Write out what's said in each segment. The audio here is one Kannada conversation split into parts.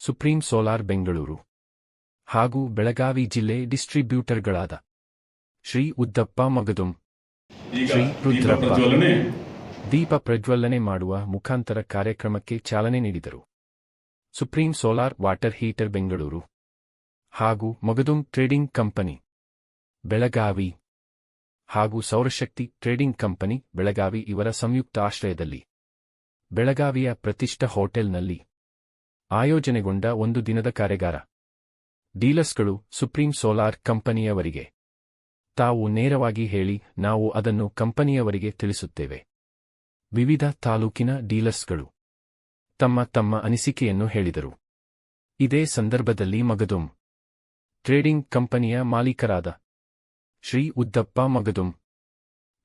ಸುಪ್ರೀಂ ಸೋಲಾರ್ ಬೆಂಗಳೂರು ಹಾಗೂ ಬೆಳಗಾವಿ ಜಿಲ್ಲೆ ಡಿಸ್ಟ್ರಿಬ್ಯೂಟರ್ಗಳಾದ ಶ್ರೀ ಉದ್ದಪ್ಪ ಮಗದುಂ ಶ್ರೀ ರುದ್ರಪ್ಪ. ದೀಪ ಪ್ರಜ್ವಲನೆ ಮಾಡುವ ಮುಖಾಂತರ ಕಾರ್ಯಕ್ರಮಕ್ಕೆ ಚಾಲನೆ ನೀಡಿದರು. Supreme solar water heater Bengaluru ಹಾಗೂ ಮಗದುಂ ಟ್ರೇಡಿಂಗ್ ಕಂಪನಿ ಬೆಳಗಾವಿ ಹಾಗೂ ಸೌರಶಕ್ತಿ ಟ್ರೇಡಿಂಗ್ ಕಂಪನಿ ಬೆಳಗಾವಿ ಇವರ ಸಂಯುಕ್ತ ಆಶ್ರಯದಲ್ಲಿ. ಬೆಳಗಾವಿಯ ಪ್ರತಿಷ್ಠ ಹೋಟೆಲ್ನಲ್ಲಿ ಆಯೋಜನೆಗೊಂಡ ಒಂದು ದಿನದ ಕಾರ್ಯಾಗಾರ. ಡೀಲರ್ಸ್ಗಳು ಸುಪ್ರೀಂ ಸೋಲಾರ್ ಕಂಪನಿಯವರಿಗೆ ತಾವು ನೇರವಾಗಿ ಹೇಳಿ ನಾವು ಅದನ್ನು ಕಂಪನಿಯವರಿಗೆ ತಿಳಿಸುತ್ತೇವೆ. ವಿವಿಧ ತಾಲೂಕಿನ ಡೀಲರ್ಸ್ಗಳು ತಮ್ಮ ತಮ್ಮ ಅನಿಸಿಕೆಯನ್ನು ಹೇಳಿದರು. ಇದೇ ಸಂದರ್ಭದಲ್ಲಿ ಮಗದುಂ, ಟ್ರೇಡಿಂಗ್ ಕಂಪನಿಯ ಮಾಲೀಕರಾದ ಶ್ರೀ ಉದ್ದಪ್ಪ ಮಗದುಂ.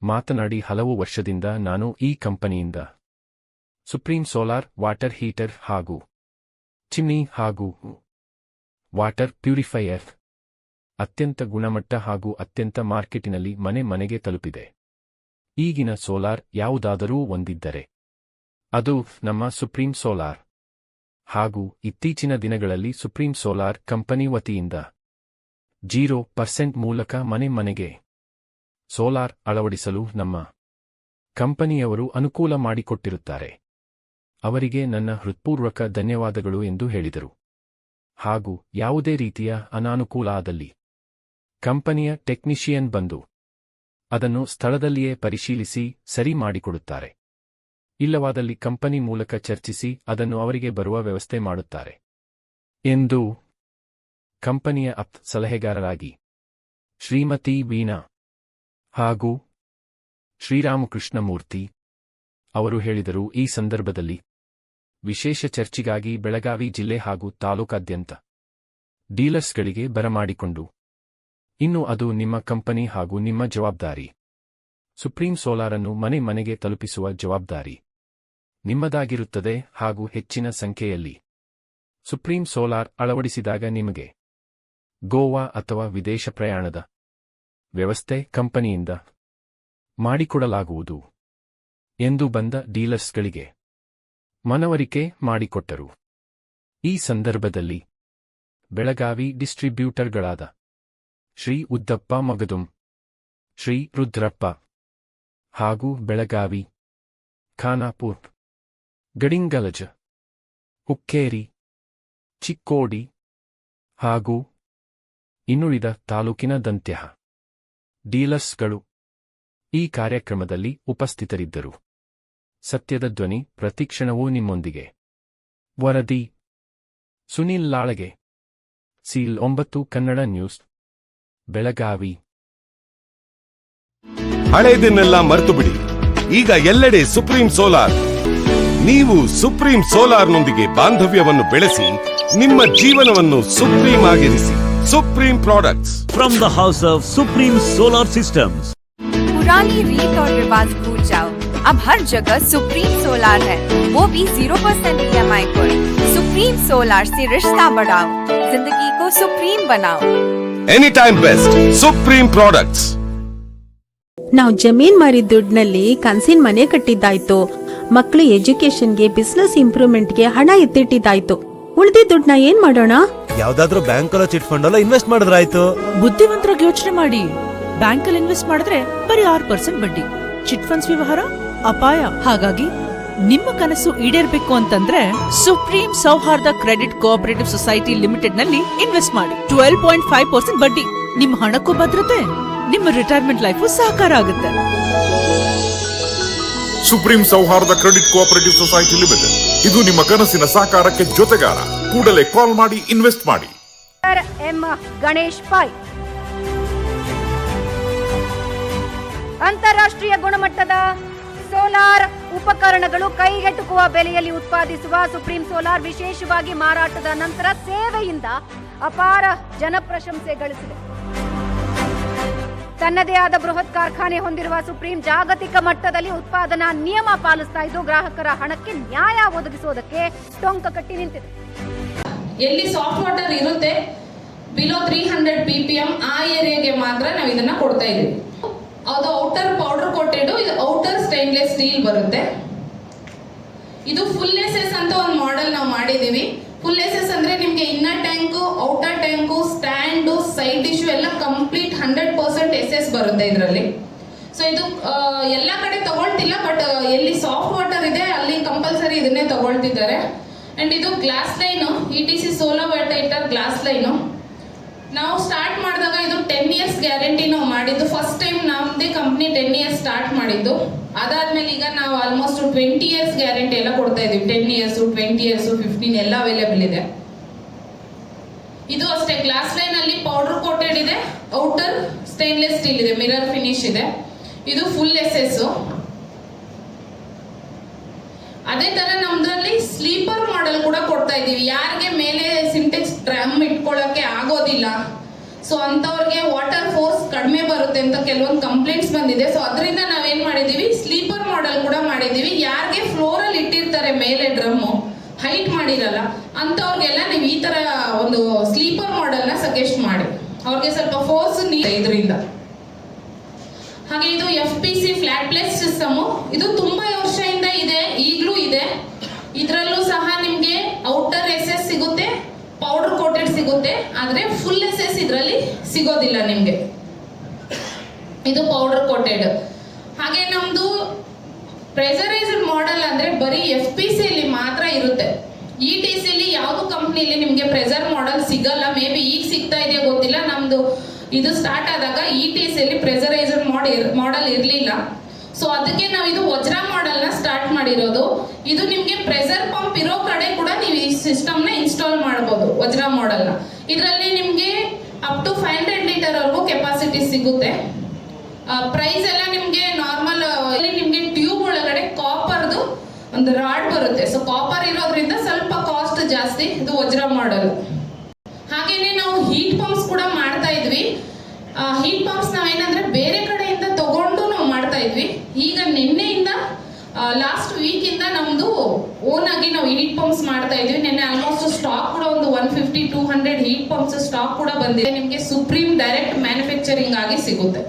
ಮಾತನಾಡಿ ಹಲವು ವರ್ಷದಿಂದ ನಾನು ಈ ಕಂಪನಿಯಿಂದ. ಸುಪ್ರೀಂ ಸೋಲಾರ್, ವಾಟರ್ ಹೀಟರ್ ಹಾಗೂ ಚಿಮ್ನಿ ಹಾಗೂ ವಾಟರ್ ಪ್ಯೂರಿಫೈಯರ್ ಅತ್ಯಂತ ಗುಣಮಟ್ಟ ಹಾಗೂ ಅತ್ಯಂತ ಮಾರ್ಕೆಟಿನಲ್ಲಿ ಮನೆ ಮನೆಗೆ ತಲುಪಿದೆ. ಈಗಿನ ಸೋಲಾರ್ ಯಾವುದಾದರೂ ಒಂದಿದ್ದರೆ ಅದು ನಮ್ಮ ಸುಪ್ರೀಂ ಸೋಲಾರ್ ಹಾಗೂ ಇತ್ತೀಚಿನ ದಿನಗಳಲ್ಲಿ ಸುಪ್ರೀಂ ಸೋಲಾರ್ ಕಂಪನಿ ವತಿಯಿಂದ ಜೀರೋ ಪರ್ಸೆಂಟ್ ಮೂಲಕ ಮನೆ ಮನೆಗೆ ಸೋಲಾರ್ ಅಳವಡಿಸಲು ನಮ್ಮ ಕಂಪನಿಯವರು ಅನುಕೂಲ ಮಾಡಿಕೊಟ್ಟಿರುತ್ತಾರೆ. ಅವರಿಗೆ ನನ್ನ ಹೃತ್ಪೂರ್ವಕ ಧನ್ಯವಾದಗಳು ಎಂದು ಹೇಳಿದರು. ಹಾಗೂ ಯಾವುದೇ ರೀತಿಯ ಅನಾನುಕೂಲ ಆದಲ್ಲಿ ಕಂಪನಿಯ ಟೆಕ್ನಿಷಿಯನ್ ಬಂದು ಅದನ್ನು ಸ್ಥಳದಲ್ಲಿಯೇ ಪರಿಶೀಲಿಸಿ ಸರಿ ಮಾಡಿಕೊಡುತ್ತಾರೆ. ಇಲ್ಲವಾದಲ್ಲಿ ಕಂಪನಿ ಮೂಲಕ ಚರ್ಚಿಸಿ ಅದನ್ನು ಅವರಿಗೆ ಬರುವ ವ್ಯವಸ್ಥೆ ಮಾಡುತ್ತಾರೆ. ಎಂದು ಕಂಪನಿಯ ಅಪ್ ಸಲಹೆಗಾರರಾಗಿ. ಶ್ರೀಮತಿ ವೀಣಾ. ಹಾಗೂ ಶ್ರೀರಾಮಕೃಷ್ಣಮೂರ್ತಿ ಅವರು ಹೇಳಿದರು, ಈ ಸಂದರ್ಭದಲ್ಲಿ ವಿಶೇಷ ಚರ್ಚೆಗಾಗಿ ಬೆಳಗಾವಿ ಜಿಲ್ಲೆ ಹಾಗೂ ತಾಲೂಕಾದ್ಯಂತ ಡೀಲರ್ಸ್ಗಳಿಗೆ ಬರಮಾಡಿಕೊಂಡು ಇನ್ನು ಅದು ನಿಮ್ಮ ಕಂಪನಿ ಹಾಗೂ ನಿಮ್ಮ ಜವಾಬ್ದಾರಿ. ಸುಪ್ರೀಂ ಸೋಲಾರನ್ನು ಮನೆ ಮನೆಗೆ ತಲುಪಿಸುವ ಜವಾಬ್ದಾರಿ ನಿಮ್ಮದಾಗಿರುತ್ತದೆ ಹಾಗೂ ಹೆಚ್ಚಿನ ಸಂಖ್ಯೆಯಲ್ಲಿ ಸುಪ್ರೀಂ ಸೋಲಾರ್ ಅಳವಡಿಸಿದಾಗ ನಿಮಗೆ ಗೋವಾ ಅಥವಾ ವಿದೇಶ ಪ್ರಯಾಣದ ವ್ಯವಸ್ಥೆ ಕಂಪನಿಯಿಂದ ಮಾಡಿಕೊಡಲಾಗುವುದು ಎಂದು ಬಂದ ಡೀಲರ್ಸ್ಗಳಿಗೆ ಮನವರಿಕೆ ಮಾಡಿಕೊಟ್ಟರು. ಈ ಸಂದರ್ಭದಲ್ಲಿ ಬೆಳಗಾವಿ ಡಿಸ್ಟ್ರಿಬ್ಯೂಟರ್ಗಳಾದ ಶ್ರೀ ಉದ್ದಪ್ಪ ಮಗದುಂ, ಶ್ರೀ ರುದ್ರಪ್ಪ ಹಾಗೂ ಬೆಳಗಾವಿ ಖಾನಾಪುರ್, ಗಡಿಂಗಲಜ, ಹುಕ್ಕೇರಿ, ಚಿಕ್ಕೋಡಿ ಹಾಗೂ ಇನ್ನುಳಿದ ತಾಲೂಕಿನ ದಂತ್ಯಹ ಡೀಲರ್ಸ್ಗಳು ಈ ಕಾರ್ಯಕ್ರಮದಲ್ಲಿ ಉಪಸ್ಥಿತರಿದ್ದರು. ಸತ್ಯದ ಧ್ವನಿ ಪ್ರತಿಕ್ಷಣವೂ ನಿಮ್ಮೊಂದಿಗೆ. ವರದಿ. ಸುನಿಲ್ ಲಾಳಗೆ. ಸೀಲ್ ಒಂಬತ್ತು ಕನ್ನಡ ನ್ಯೂಸ್, ಬೆಳಗಾವಿ. ಹಳೆಯದನ್ನೆಲ್ಲ ಮರೆತು ಬಿಡಿ ಈಗ ಎಲ್ಲೆಡೆ ಸುಪ್ರೀಂ ಸೋಲಾರ್. ನೀವು ಸುಪ್ರೀಂ ಸೋಲಾರ್ನೊಂದಿಗೆ ಬಾಂಧವ್ಯವನ್ನು ಬೆಳೆಸಿ, ನಿಮ್ಮ ಜೀವನವನ್ನು supreme ಆಗಿರಿಸಿ. Supreme products from the house of Supreme Solar Systems. पुरानी रीत और रिवाज भूल जाओ अब हर जगह सुप्रीम सोलार है वो भी zero percent E M I पर सुप्रीम सोलार से रिश्ता बढ़ाओ जिंदगी को सुप्रीम बनाओ any time best Supreme products ನಾವು ಜಮೀನ್ ಮಾರಿದ ದುಡ್ಡಿನಲ್ಲಿ ಕನ್ಸಿನ ಮನೆ ಕಟ್ಟಿದ್ದಾಯ್ತು ಮಕ್ಕಳ ಎಜುಕೇಶನ್ಗೆ ಬಿಸ್ನೆಸ್ ಇಂಪ್ರೂವ್ಮೆಂಟ್ಗೆ ಹಣ ಎತ್ತಿಟ್ಟಿದ್ದಾಯ್ತು ಉಳ್ದಿದ್ ದುಡ್ಡನ್ನ ಏನ್ ಮಾಡೋಣ ಯಾವ್ದಾದ್ರು ಬ್ಯಾಂಕ್ ಅಲ್ಲ ಚಿಟ್ ಫಂಡ್ ಅಲ್ಲ ಇನ್ವೆಸ್ಟ್ ಮಾಡಿದ್ರಾಯ್ತು. ಬುದ್ಧಿವಂತರಾಗಿ ಯೋಚನೆ ಮಾಡಿ. ಬ್ಯಾಂಕ್ ಅಲ್ಲಿ ಇನ್ವೆಸ್ಟ್ ಮಾಡಿದ್ರೆ ಬರೀ ಆರು ಪರ್ಸೆಂಟ್ ಬಡ್ಡಿ. ಚಿಟ್ ಫಂಡ್ಸ್ ವ್ಯವಹಾರ ಅಪಾಯ. ಹಾಗಾಗಿ ನಿಮ್ಮ ಕನಸು ಈಡೇರ್ಬೇಕು ಅಂತಂದ್ರೆ supreme Souharda credit cooperative society ಲಿಮಿಟೆಡ್ನಲ್ಲಿ invest ಮಾಡಿ. ಟ್ವೆಲ್ ಪಾಯಿಂಟ್ ಫೈವ್ ಪರ್ಸೆಂಟ್ ಬಡ್ಡಿ. ನಿಮ್ಮ ಹಣಕ್ಕೂ ಭದ್ರತೆ. ನಿಮ್ಮ ರಿಟೈರ್ಮೆಂಟ್ ಲೈಫು ಸಹಕಾರ ಆಗುತ್ತೆ. Supreme Souharda credit cooperative society limited. ಇದು ನಿಮ್ಮ ಕನಸಿನ ಸಹಕಾರಕ್ಕೆ ಜೊತೆಗಾರ. ಕೂಡಲೇ ಕಾಲ್ ಮಾಡಿ ಇನ್ವೆಸ್ಟ್ ಮಾಡಿ. ಎಂ. ಗಣೇಶ್ ಪೈ ಅಂತಾರಾಷ್ಟ್ರೀಯ ಗುಣಮಟ್ಟದ ಸೋಲಾರ್ ಉಪಕರಣಗಳು ಕೈಗೆಟುಕುವ ಬೆಲೆಯಲ್ಲಿ ಉತ್ಪಾದಿಸುವ ಸುಪ್ರೀಂ ಸೋಲಾರ್ ವಿಶೇಷವಾಗಿ ಮಾರಾಟದ ನಂತರ ಸೇವೆಯಿಂದ ಅಪಾರ ಜನಪ್ರಶಂಸೆ ಗಳಿಸಿದೆ. ತನ್ನದೇ ಆದ ಬೃಹತ್ ಕಾರ್ಖಾನೆ ಹೊಂದಿರುವ ಸುಪ್ರೀಂ ಜಾಗತಿಕ ಮಟ್ಟದಲ್ಲಿ ಉತ್ಪಾದನಾ ನಿಯಮ ಪಾಲಿಸ್ತಾ ಇದ್ದು, ಗ್ರಾಹಕರ ಹಣಕ್ಕೆ ನ್ಯಾಯ ಒದಗಿಸುವುದಕ್ಕೆ ಟೊಂಕ ಕಟ್ಟಿ ನಿಂತಿದೆ. ಎಲ್ಲಿ ಸಾಫ್ಟ್ ವಾಟರ್ ಇರುತ್ತೆ below three hundred P P M ಆ ಏರಿಯಾಗೆ ಮಾತ್ರ ನಾವು ಇದನ್ನ ಕೊಡ್ತಾ ಇದೀವಿ. ಅದು ಔಟರ್ ಪೌಡರ್ ಕೊಟ್ಟಿದ್ದು ಇದು ಔಟರ್ ಸ್ಟೈನ್ಲೆಸ್ ಸ್ಟೀಲ್ ಬರುತ್ತೆ. ಇದು ಫುಲ್ ಎಸ್ ಎಸ್ ಅಂತ ಒಂದು ಮಾಡೆಲ್ ನಾವು ಮಾಡಿದೀವಿ. ಫುಲ್ ಎಸ್ ಎಸ್ ಅಂದ್ರೆ ನಿಮ್ಗೆ inner tank outer tank stand side tissue ಎಲ್ಲ ಕಂಪ್ಲೀಟ್ ಹಂಡ್ರೆಡ್ ಪರ್ಸೆಂಟ್ ಎಸ್ ಬರುತ್ತೆ ಇದರಲ್ಲಿ. ಸೊ ಇದು ಎಲ್ಲ ಕಡೆ ತಗೊಳ್ತಿಲ್ಲ ಬಟ್ ಎಲ್ಲಿ ಸಾಫ್ಟ್ ವಾಟರ್ ಇದೆ, ಅಲ್ಲಿ ಕಂಪಲ್ಸರಿ ಇದನ್ನೇ ತಗೊಳ್ತಿದ್ದಾರೆ. ಅಂಡ್ ಇದು glass line E T C solo ವೈಟೈಟರ್ ಗ್ಲಾಸ್ ಲೈನು ನಾವು ಸ್ಟಾರ್ಟ್ ಮಾಡಿದಾಗ ಇದು ಟೆನ್ ಇಯರ್ಸ್ ಗ್ಯಾರಂಟಿ ನಾವು ಮಾಡಿದ್ದು. ಫಸ್ಟ್ ಟೈಮ್ ನಮ್ಮದೇ ಕಂಪ್ನಿ ಟೆನ್ ಇಯರ್ಸ್ ಸ್ಟಾರ್ಟ್ ಮಾಡಿದ್ದು. ಅದಾದ್ಮೇಲೆ ಈಗ ನಾವು ಆಲ್ಮೋಸ್ಟ್ ಟ್ವೆಂಟಿ ಇಯರ್ಸ್ ಗ್ಯಾರಂಟಿ ಎಲ್ಲ ಕೊಡ್ತಾ ಇದೀವಿ. Ten years twenty years fifteen ಎಲ್ಲ ಅವೈಲೇಬಲ್ ಇದೆ. ಇದು ಅಷ್ಟೇ ಗ್ಲಾಸ್ ಲೈನ್ ಅಲ್ಲಿ ಪೌಡರ್ ಕೋಟೆಡ್ ಇದೆ. ಔಟರ್ ಸ್ಟೇನ್ಲೆಸ್ ಸ್ಟೀಲ್ ಇದೆ ಮಿರರ್ ಫಿನಿಶ್ ಇದೆ. ಇದು ಫುಲ್ ಎಸ್ ಎಸ್ ಅದೇ ತರ ನಮ್ದ್ರಲ್ಲಿ ಸ್ಲೀಪರ್ ಮಾಡೆಲ್ ಕೂಡ ಕೊಡ್ತಾ ಇದೀವಿ ಯಾರಿಗೆ ಮೇಲೆ ಸಿಂಟೆಕ್ಸ್ ಡ್ರಮ್ ಇಟ್ಕೊಳ್ಳೋಕೆ ಆಗೋದಿಲ್ಲ. ಸೊ ಅಂತವ್ರಿಗೆ ವಾಟರ್ ಫೋರ್ಸ್ ಕಡಿಮೆ ಬರುತ್ತೆ ಅಂತ ಕೆಲವೊಂದು ಕಂಪ್ಲೇಂಟ್ಸ್ ಬಂದಿದೆ. ಸೊ ಅದರಿಂದ ನಾವೇನ್ ಮಾಡಿದೀವಿ ಸ್ಲೀಪರ್ ಮಾಡೆಲ್ ಕೂಡ ಮಾಡಿದೀವಿ ಯಾರಿಗೆ ಫ್ಲೋರ್ ಅಲ್ಲಿ ಇಟ್ಟಿರ್ತಾರೆ ಮೇಲೆ ಡ್ರಮ್ಮು ಹೈಟ್ ಮಾಡಿರಲ್ಲ ಅಂತವ್ರಿಗೆಲ್ಲ ನೀವು ಈ ತರ ಒಂದು ಸ್ಲೀಪರ್ ಮಾಡೆಲ್ನ ಸಜೆಸ್ಟ್ ಮಾಡಿ. ಅವ್ರಿಗೆ ಸ್ವಲ್ಪ ಫೋರ್ಸ್ ಇದರಿಂದ. ಹಾಗೆ ಇದು F P C flat place system ಇದು ತುಂಬಾ ವರ್ಷದಿಂದ ಇದೆ. ಈಗಲೂ ಇದರಲ್ಲೂ ಸಹ ನಿಮಗೆ ಔಟರ್ ಎಸ್ ಎಸ್ ಸಿಗುತ್ತೆ ಪೌಡರ್ ಕೋಟೆಡ್ ಸಿಗುತ್ತೆ, ಆದರೆ ಫುಲ್ ಎಸ್ ಎಸ್ ಇದರಲ್ಲಿ ಸಿಗೋದಿಲ್ಲ ನಿಮಗೆ. ಇದು ಪೌಡರ್ ಕೋಟೆಡ್ ಹಾಗೆ ನಮ್ದು ಪ್ರೆಸರೈಸ್ಡ್ ಮಾಡೆಲ್ ಅಂದ್ರೆ ಬರೀ ಎಫ್ ಪಿ ಸಿ ಅಲ್ಲಿ ಮಾತ್ರ ಇರುತ್ತೆ. ಇ ಟಿ ಸಿ ಅಲ್ಲಿ ಯಾವ್ದು ಕಂಪ್ನಿಲಿ ನಿಮ್ಗೆ ಪ್ರೆಸರ್ ಮಾಡೆಲ್ ಸಿಗಲ್ಲ ಮೇ ಬಿ ಈಗ ಸಿಗ್ತಾ ಇದೆಯಾ ಗೊತ್ತಿಲ್ಲ, ನಮ್ದು ಇದು ಸ್ಟಾರ್ಟ್ ಆದಾಗ ಇ ಟಿ ಸಿ ಅಲ್ಲಿ ಪ್ರೆಸರೈಸ್ಡ್ ಮಾಡೆಲ್ ಇರಲಿಲ್ಲ. ಸೊ ಅದಕ್ಕೆ ನಾವು ಇದು ವಜ್ರ ಮಾಡೆಲ್ನ ಸ್ಟಾರ್ಟ್ ಮಾಡಿರೋದು. ಇದು ನಿಮ್ಗೆ ಪ್ರೆಸರ್ ಪಂಪ್ ಇರೋ ಕಡೆ ಕೂಡ ನೀವು ಈ ಸಿಸ್ಟಮ್ನ ಇನ್ಸ್ಟಾಲ್ ಮಾಡಬಹುದು ವಜ್ರ ಮಾಡೆಲ್ನ ಇದರಲ್ಲಿ ನಿಮ್ಗೆ up to five hundred litre ವರೆಗೂ ಕೆಪಾಸಿಟಿ ಸಿಗುತ್ತೆ. ಪ್ರೈಸ್ ಎಲ್ಲ ನಿಮ್ಗೆ ನಾರ್ಮಲ್ ನಿಮ್ಗೆ ಟ್ಯೂಬ್ ಒಳಗಡೆ ಕಾಪರ್ದು ಒಂದು ರಾಡ್ ಬರುತ್ತೆ. ಸೊ ಕಾಪರ್ ಇರೋದ್ರಿಂದ ಸ್ವಲ್ಪ ಕಾಸ್ಟ್ ಜಾಸ್ತಿ ಇದು ವಜ್ರ ಮಾಡಲ್ ಹಾಗೇನೆ ನಾವು ಹೀಟ್ ಪಂಪ್ಸ್ ಕೂಡ ಮಾಡ್ತಾ ಇದ್ವಿ. ಹೀಟ್ ಪಂಪ್ಸ್ ನಾವೇನಂದ್ರೆ ಬೇರೆ ಕಡೆಯಿಂದ ತಗೊಂಡು ನಾವು ಮಾಡ್ತಾ ಇದ್ವಿ. ಈಗ ನಿನ್ನೆಯಿಂದ ಲಾಸ್ಟ್ ವೀಕ್ ಇಂದ ನಮ್ದು ಓನ್ ಆಗಿ ನಾವು ಹೀಟ್ ಪಂಪ್ಸ್ ಮಾಡ್ತಾ ಇದ್ವಿ ನಿನ್ನೆ ಆಲ್ಮೋಸ್ಟ್ ಸ್ಟಾಕ್ ಕೂಡ ಒಂದು one fifty two hundred heat pumps stock ಕೂಡ ಬಂದಿದೆ. ನಿಮಗೆ ಸುಪ್ರೀಂ ಡೈರೆಕ್ಟ್ ಮ್ಯಾನುಫ್ಯಾಕ್ಚರಿಂಗ್ ಆಗಿ ಸಿಗುತ್ತೆ.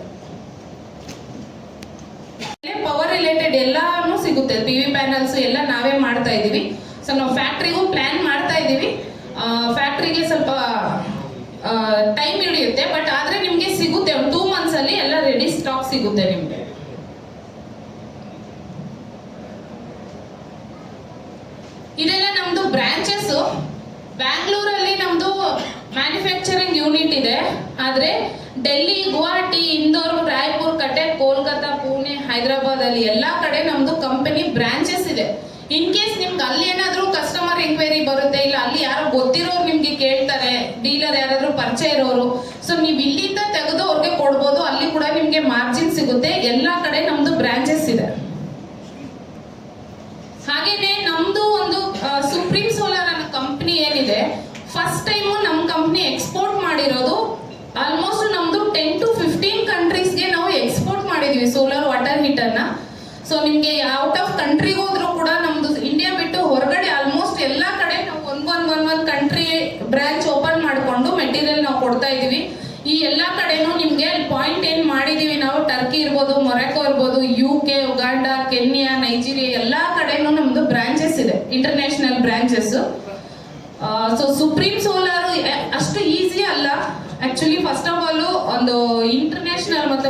ಪವರ್ ರಿಲೇಟೆಡ್ ಎಲ್ಲಾನು ಸಿಗುತ್ತೆ. ಪಿ ವಿ ಪ್ಯಾನಲ್ಸ್ ಎಲ್ಲ ನಾವೇ ಮಾಡ್ತಾ ಇದೀವಿ ಸೊ ನಾವು ಫ್ಯಾಕ್ಟ್ರಿಗೂ ಪ್ಲಾನ್ ಮಾಡ್ತಾ ಇದೀವಿ ಫ್ಯಾಕ್ಟ್ರಿಗೆ ಸ್ವಲ್ಪ ಟೈಮ್ ಹಿಡಿಯುತ್ತೆ. ಬಟ್ ಆದ್ರೆ ನಿಮಗೆ ಸಿಗುತ್ತೆ. ಒಂದು ಟೂ ಮಂತ್ಸ್ ಅಲ್ಲಿ ಎಲ್ಲ ರೆಡಿ ಸ್ಟಾಕ್ ಸಿಗುತ್ತೆ ನಿಮ್ಗೆ ಇದೆಲ್ಲ ನಮ್ದು ಬ್ರಾಂಚಸ್ ಬ್ಯಾಂಗ್ಳೂರಲ್ಲಿ ನಮ್ದು ಮ್ಯಾನುಫ್ಯಾಕ್ಚರಿಂಗ್ ಯೂನಿಟ್ ಇದೆ. ಆದ್ರೆ ಡೆಲ್ಲಿ ಗುವಾಹಟಿ ಇಂದೋರ್ ರಾಯ್ಪುರ್ ಕಟಕ್ ಕೋಲ್ಕತ್ತಾ ಪುಣೆ ಹೈದರಾಬಾದ್ ಅಲ್ಲಿ ಎಲ್ಲಾ ಕಡೆ ನಮ್ದು ಕಂಪನಿ ಬ್ರಾಂಚಸ್ ಇದೆ. ಇನ್ ಕೇಸ್ ನಿಮ್ಗೆ ಅಲ್ಲಿ ಏನಾದರೂ ಕಸ್ಟಮರ್ ಎಂಕ್ವೈರಿ ಬರುತ್ತೆ, ಇಲ್ಲ ಅಲ್ಲಿ ಯಾರೋ ಗೊತ್ತಿರೋರು ನಿಮ್ಗೆ ಕೇಳ್ತಾರೆ ಡೀಲರ್ ಯಾರಾದ್ರೂ ಪರಿಚಯ ಇರೋರು ಸೊ ನೀವು ಇಲ್ಲಿಂದ ತೆಗೆದು ಅವ್ರಿಗೆ ಕೊಡ್ಬೋದು, ಅಲ್ಲಿ ಕೂಡ ನಿಮ್ಗೆ ಮಾರ್ಜಿನ್ ಸಿಗುತ್ತೆ. ಎಲ್ಲಾ ಕಡೆ ನಮ್ದು ಬ್ರಾಂಚಸ್ ಇದೆ ಹಾಗೇನೆ ನಮ್ದು ಒಂದು ಸುಪ್ರೀಂ ಸೋಲಾರ್ ಅನ್ನೋ ಕಂಪ್ನಿ ಏನಿದೆ ಫಸ್ಟ್ ಟೈಮ್ ನಮ್ ಕಂಪ್ನಿ ಎಕ್ಸ್ಪೋರ್ಟ್ ಮಾಡಿರೋದು ಆಲ್ಮೋಸ್ಟ್ ನಮ್ದು ಟೆನ್ ಟು ಫಿಫ್ಟೀನ್ ಕಂಟ್ರೀಸ್ಗೆ ನಾವು ಸೋಲಾರ್ ವಾಟರ್ ಹೀಟರ್ನ ಸೊ ನಿಮ್ಗೆ ಔಟ್ ಆಫ್ ಕಂಟ್ರಿಗೆ ಹೋದ್ರು ಕೂಡ ನಮ್ದು ಇಂಡಿಯಾ ಬಿಟ್ಟು ಹೊರಗಡೆ ಆಲ್ಮೋಸ್ಟ್ ಎಲ್ಲಾ ಕಡೆ ನಾವು ಒಂದ್ ಒಂದ್ ಒಂದ್ ಒಂದ್ ಕಂಟ್ರಿ ಬ್ರಾಂಚ್ ಓಪನ್ ಮಾಡಿಕೊಂಡು ಮೆಟೀರಿಯಲ್ ನಾವು ಕೊಡ್ತಾ ಇದೀವಿ. ಈ ಎಲ್ಲಾ ಕಡೆನೂ ನಿಮ್ಗೆ ಪಾಯಿಂಟ್ ಏನ್ ಮಾಡಿದೀವಿ ನಾವು ಟರ್ಕಿ ಇರ್ಬೋದು ಮೊರಾಕೋ ಇರ್ಬೋದು U K Uganda Kenya Nigeria ಎಲ್ಲಾ ಕಡೆನೂ ನಮ್ದು ಬ್ರಾಂಚಸ್ ಇದೆ international branches so supreme solar ಅಷ್ಟು ಈಸಿ ಅಲ್ಲ. ಆಕ್ಚುಲಿ ಫಸ್ಟ್ ಆಫ್ ಆಲ್ ಒಂದು ಇಂಟರ್ನ್ಯಾಷನಲ್ ಮತ್ತೆ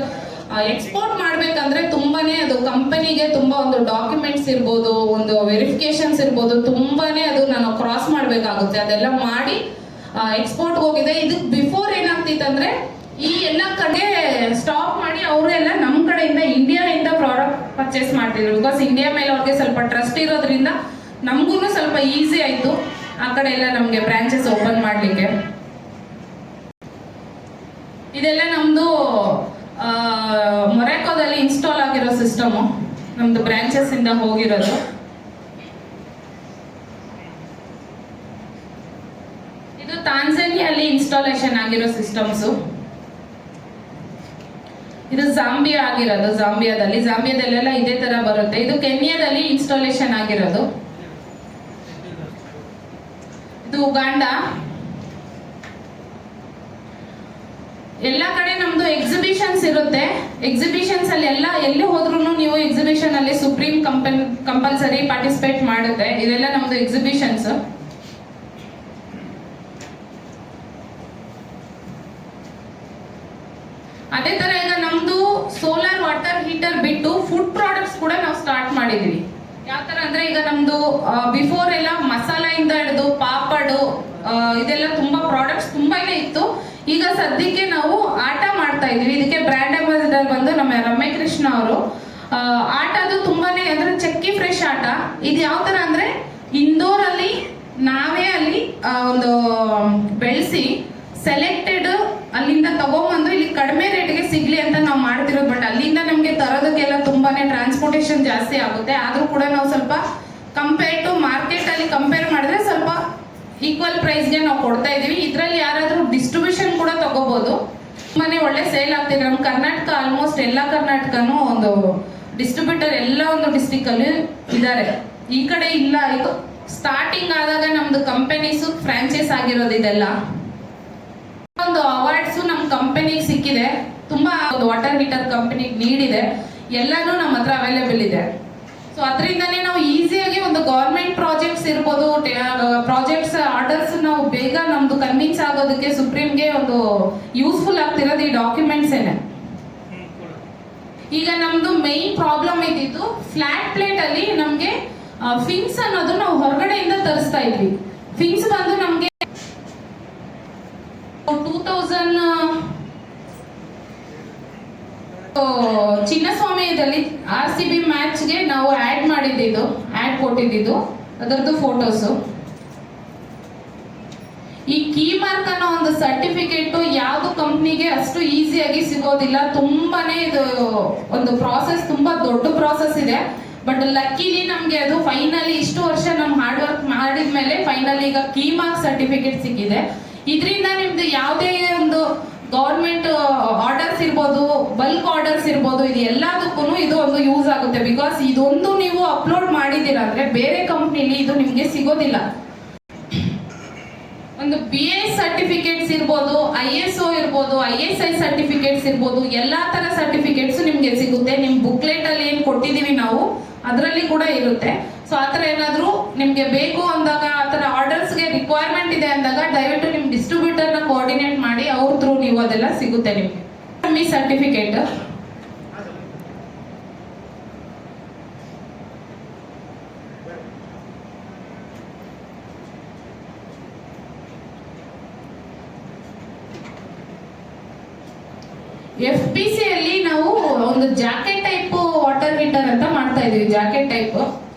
ಎಕ್ಸ್ಪೋರ್ಟ್ ಮಾಡ್ಬೇಕಂದ್ರೆ ತುಂಬಾನೇ ಅದು ಕಂಪನಿಗೆ ತುಂಬಾ ಒಂದು ಡಾಕ್ಯುಮೆಂಟ್ಸ್ ಇರ್ಬೋದು, ಒಂದು ವೆರಿಫಿಕೇಶನ್ಸ್ ಇರ್ಬೋದು, ತುಂಬಾನೇ ಅದು ನಾನು ಕ್ರಾಸ್ ಮಾಡ್ಬೇಕಾಗುತ್ತೆ. ಅದೆಲ್ಲ ಮಾಡಿ ಎಕ್ಸ್ಪೋರ್ಟ್ ಹೋಗಿದೆ. ಇದಕ್ ಬಿಫೋರ್ ಏನಾಗ್ತಿತ್ತಂದ್ರೆ ಈ ಎಲ್ಲ ಕಡೆ ಸ್ಟಾಪ್ ಮಾಡಿ ಅವರೆಲ್ಲ ನಮ್ಮ ಕಡೆಯಿಂದ ಇಂಡಿಯಾದಿಂದ ಪ್ರಾಡಕ್ಟ್ ಪರ್ಚೇಸ್ ಮಾಡ್ತಿದ್ರು. ಬಿಕಾಸ್ ಇಂಡಿಯಾ ಮೇಲೆ ಅವ್ರಿಗೆ ಸ್ವಲ್ಪ ಟ್ರಸ್ಟ್ ಇರೋದ್ರಿಂದ ನಮಗೂ ಸ್ವಲ್ಪ ಈಸಿ ಆಯ್ತು. ಆ ಕಡೆ ಎಲ್ಲ ನಮಗೆ ಬ್ರಾಂಚಸ್ ಓಪನ್ ಮಾಡಲಿಕ್ಕೆ. ಇದೆಲ್ಲ ನಮ್ದು ಮೊರಾಕೋದಲ್ಲಿ ಇನ್ಸ್ಟಾಲ್ ಆಗಿರೋ ಸಿಸ್ಟಮು ನಮ್ದು ಬ್ರಾಂಚಸ್ ಇಂದ ಹೋಗಿರೋದು. ಇದು ತಾನ್ಸೇನಿಯಲ್ಲಿ ಇನ್ಸ್ಟಾಲೇಷನ್ ಆಗಿರೋ ಸಿಸ್ಟಮ್ಸ್ ಇದು ಜಾಂಬಿಯಾ ಆಗಿರೋದು ಜಾಂಬಿಯಾದಲ್ಲಿ ಜಾಂಬಿಯಾದಲ್ಲೆಲ್ಲ ಇದೇ ತರ ಬರುತ್ತೆ. ಇದು ಕೆನ್ಯಾದಲ್ಲಿ ಇನ್ಸ್ಟಾಲೇಷನ್ ಆಗಿರೋದು. ಇದು ಉಗಾಂಡ ಎಲ್ಲ ಕಡೆ ನಮ್ದು ಎಕ್ಸಿಬಿಷನ್ಸ್ ಇರುತ್ತೆ. ಎಕ್ಸಿಬಿಷನ್ಸ್ ಅಲ್ಲಿ ಎಲ್ಲ, ಎಲ್ಲಿ ಹೋದ್ರೂ ನೀವು ಎಕ್ಸಿಬಿಷನ್ ಅಲ್ಲಿ ಸುಪ್ರೀಂ ಕಂಪಲ್ಸರಿ ಪಾರ್ಟಿಸಿಪೇಟ್ ಮಾಡುತ್ತೆ. ಇದೆಲ್ಲ ನಮ್ದು ಎಕ್ಸಿಬಿಷನ್ಸ್ ಅದೇ ತರ ಈಗ ನಮ್ದು ಸೋಲಾರ್ ವಾಟರ್ ಹೀಟರ್ ಬಿಟ್ಟು ಫುಡ್ ಪ್ರಾಡಕ್ಟ್ಸ್ ಕೂಡ ನಾವು ಸ್ಟಾರ್ಟ್ ಮಾಡಿದೀವಿ. ಯಾವ ತರ ಅಂದ್ರೆ ಈಗ ನಮ್ದು ಬಿಫೋರ್ ಎಲ್ಲ ಮಸಾಲ ಇಂದ ಹಿಡಿದು, ಪಾಪಡು ಇದೆಲ್ಲ ತುಂಬಾ ಪ್ರಾಡಕ್ಟ್ಸ್ ತುಂಬಾನೇ ಇತ್ತು. ಈಗ ಸದ್ಯಕ್ಕೆ ನಾವು ಆಟ ಮಾಡ್ತಾ ಇದೀವಿ ಇದಕ್ಕೆ ಬ್ರ್ಯಾಂಡ್ ಅಂಬಾಸಿಡರ್ ಬಂದು ನಮ್ಮ ರಮ್ಯ ಕೃಷ್ಣ ಅವರು ಆಟ ಅದು ತುಂಬಾನೇ ಅಂದ್ರೆ ಚಕ್ಕಿ ಫ್ರೆಶ್ ಆಟ. ಇದು ಯಾವ ತರ ಅಂದ್ರೆ ಇಂದೋರ್ ಅಲ್ಲಿ ನಾವೇ ಅಲ್ಲಿ ಒಂದು ಬೆಳೆಸಿ ಸೆಲೆಕ್ಟೆಡ್ ಅಲ್ಲಿಂದ ತಗೊಂಬಂದು ಇಲ್ಲಿ ಕಡಿಮೆ ರೇಟ್ಗೆ ಸಿಗ್ಲಿ ಅಂತ ನಾವು ಮಾಡ್ತಿರೋದು. ಬಟ್ ಅಲ್ಲಿಂದ ನಮಗೆ ತರೋದಕ್ಕೆಲ್ಲ ತುಂಬಾನೇ ಟ್ರಾನ್ಸ್ಪೋರ್ಟೇಷನ್ ಜಾಸ್ತಿ ಆಗುತ್ತೆ. ಆದ್ರೂ ಕೂಡ ನಾವು ಸ್ವಲ್ಪ ಕಂಪೇರ್ ಟು ಮಾರ್ಕೆಟ್ ಅಲ್ಲಿ ಕಂಪೇರ್ ಮಾಡಿದ್ರೆ ಸ್ವಲ್ಪ ಈಕ್ವಲ್ ಪ್ರೈಸ್ಗೆ ನಾವು ಕೊಡ್ತಾ ಇದ್ದೀವಿ. ಇದರಲ್ಲಿ ಯಾರಾದರೂ ಡಿಸ್ಟ್ರಿಬ್ಯೂಷನ್ ಕೂಡ ತಗೋಬಹುದು ತುಂಬಾ ಒಳ್ಳೆ ಸೇಲ್ ಆಗ್ತಿದೆ. ನಮ್ಮ ಕರ್ನಾಟಕ ಆಲ್ಮೋಸ್ಟ್ ಎಲ್ಲ ಕರ್ನಾಟಕನೂ ಒಂದು ಡಿಸ್ಟ್ರಿಬ್ಯೂಟರ್ ಎಲ್ಲ ಒಂದು ಡಿಸ್ಟಿಕ್ ಅಲ್ಲಿ ಇದ್ದಾರೆ. ಈ ಕಡೆ ಇಲ್ಲ. ಇದು ಸ್ಟಾರ್ಟಿಂಗ್ ಆದಾಗ ನಮ್ಮದು ಕಂಪನೀಸು ಫ್ರಾಂಚೈಸ್ ಆಗಿರೋದು ಇದೆಲ್ಲ. ಒಂದು ಅವಾರ್ಡ್ಸ್ ನಮ್ಮ ಕಂಪನಿಗೆ ಸಿಕ್ಕಿದೆ. ತುಂಬಾ ವಾಟರ್ ಹೀಟರ್ ಕಂಪನಿಗೆ ನೀಡಿದೆ. ಎಲ್ಲಾನು ನಮ್ಮ ಹತ್ರ ಅವೈಲೇಬಲ್ ಇದೆ. ಸೊ ಅದರಿಂದನೇ ನಾವು ಈಸಿಯಾಗಿ ಒಂದು ಗೌರ್ಮೆಂಟ್ ಪ್ರಾಜೆಕ್ಟ್ಸ್ ಇರ್ಬೋದು ಪ್ರಾಜೆಕ್ಟ್ಸ್ ಆರ್ಡರ್ಸ್ ನಾವು ಬೇಗ ನಮ್ದು ಕನ್ವಿನ್ಸ್ ಆಗೋದಕ್ಕೆ ಸುಪ್ರೀಂಗೆ ಒಂದು ಯೂಸ್ಫುಲ್ ಆಗ್ತಿರೋದು ಈ ಡಾಕ್ಯುಮೆಂಟ್ಸ್ ಏನೆ. ಈಗ ನಮ್ದು ಮೈನ್ ಪ್ರಾಬ್ಲಮ್ ಇದ್ದಿದ್ದು ಫ್ಲಾಟ್ ಪ್ಲೇಟ್ ಅಲ್ಲಿ ನಮ್ಗೆ ಫಿನ್ಸ್ ಅನ್ನೋದು ನಾವು ಹೊರಗಡೆಯಿಂದ ತರಿಸ್ತಾ ಇದ್ವಿ. ಫಿನ್ಸ್ ಬಂದು ನಮ್ಗೆ ಟೂ ತೌಸಂಡ್ ಚಿನ್ನಸ್ವಾಮಿಯದಲ್ಲಿ ಆರ್ ಸಿ ಬಿ ಮ್ಯಾಚ್ಗೆ ನಾವು ಆ್ಯಡ್ ಮಾಡಿದ್ದಿದ್ದು ಆ್ಯಡ್ ಕೊಟ್ಟಿದ್ದಿದ್ದು ಅದರದ್ದು ಫೋಟೋಸು ಈ ಕೀ ಮಾರ್ಕ್ ಅನ್ನೋ ಒಂದು ಸರ್ಟಿಫಿಕೇಟ್ ಯಾವ್ದು ಕಂಪ್ನಿಗೆ ಅಷ್ಟು ಈಸಿಯಾಗಿ ಸಿಗೋದಿಲ್ಲ. ತುಂಬಾನೇ ಇದು ಒಂದು ಪ್ರಾಸೆಸ್ ತುಂಬಾ ದೊಡ್ಡ ಪ್ರಾಸೆಸ್ ಇದೆ. ಬಟ್ ಲಕ್ಕಿಲಿ ನಮ್ಗೆ ಅದು ಫೈನಲಿ ಇಷ್ಟು ವರ್ಷ ನಮ್ ಹಾರ್ಡ್ ವರ್ಕ್ ಮಾಡಿದ್ಮೇಲೆ ಫೈನಲಿ ಈಗ ಕೀ ಮಾರ್ಕ್ ಸರ್ಟಿಫಿಕೇಟ್ ಸಿಕ್ಕಿದೆ. ಇದರಿಂದ ನಿಮ್ದು ಯಾವುದೇ ಒಂದು ಗೌರ್ಮೆಂಟ್ ಆರ್ಡರ್ಸ್ ಇರ್ಬೋದು ಬಲ್ಕ್ ಆರ್ಡರ್ಸ್ ಇರ್ಬೋದು, ಇದು ಎಲ್ಲದಕ್ಕೂ ಇದು ಒಂದು ಯೂಸ್ ಆಗುತ್ತೆ. ಬಿಕಾಸ್ ಇದೊಂದು ನೀವು ಅಪ್ಲೋಡ್ ಮಾಡಿದ್ದೀರಾ ಅಂದ್ರೆ ಬೇರೆ ಕಂಪ್ನಿಲಿ ಇದು ನಿಮ್ಗೆ ಸಿಗೋದಿಲ್ಲ. ಒಂದು ಬಿ ಎಸ್ ಸರ್ಟಿಫಿಕೇಟ್ಸ್ ಇರ್ಬೋದು ಐ ಎಸ್ ಒ ಇರ್ಬೋದು ಐ ಎಸ್ ಐ ಸರ್ಟಿಫಿಕೇಟ್ಸ್ ಇರ್ಬೋದು, ಎಲ್ಲಾ ತರ ಸರ್ಟಿಫಿಕೇಟ್ಸ್ ನಿಮ್ಗೆ ಸಿಗುತ್ತೆ. ನಿಮ್ ಬುಕ್ಲೆಟ್ ಅಲ್ಲಿ ಏನ್ ಕೊಟ್ಟಿದೀವಿ ನಾವು, ಅದರಲ್ಲಿ ಕೂಡ ಇರುತ್ತೆ. ಸೊ ಆತರ ಏನಾದರೂ ನಿಮ್ಗೆ ಬೇಕು ಅಂದಾಗ ಆತರ ಆರ್ಡರ್ಸ್ಗೆ ರಿಕ್ವೈರ್ಮೆಂಟ್ ಇದೆ ಅಂದಾಗ ದಯವಿಟ್ಟು ನಿಮ್ ಡಿಸ್ಟ್ರಿಬ್ಯೂಟರ್ನ ಕೋಆರ್ಡಿನೇಟ್ ಮಾಡಿ ಅವ್ರ ಥ್ರೂ ನೀವು ಅದೆಲ್ಲ ಸಿಗುತ್ತೆ ನಿಮಗೆ. ನಿಮ್ಗೆ ಸರ್ಟಿಫಿಕೇಟ್ ಎಫ್ ಪಿ ಸಿ ಅಲ್ಲಿ ನಾವು ಒಂದು ಜಾಕೆಟ್ ಟೈಪ್ ವಾಟರ್ ಹೀಟರ್ ಅಂತ ಮಾಡ್ತಾ ಇದೀವಿ ಜಾಕೆಟ್ ಟೈಪ್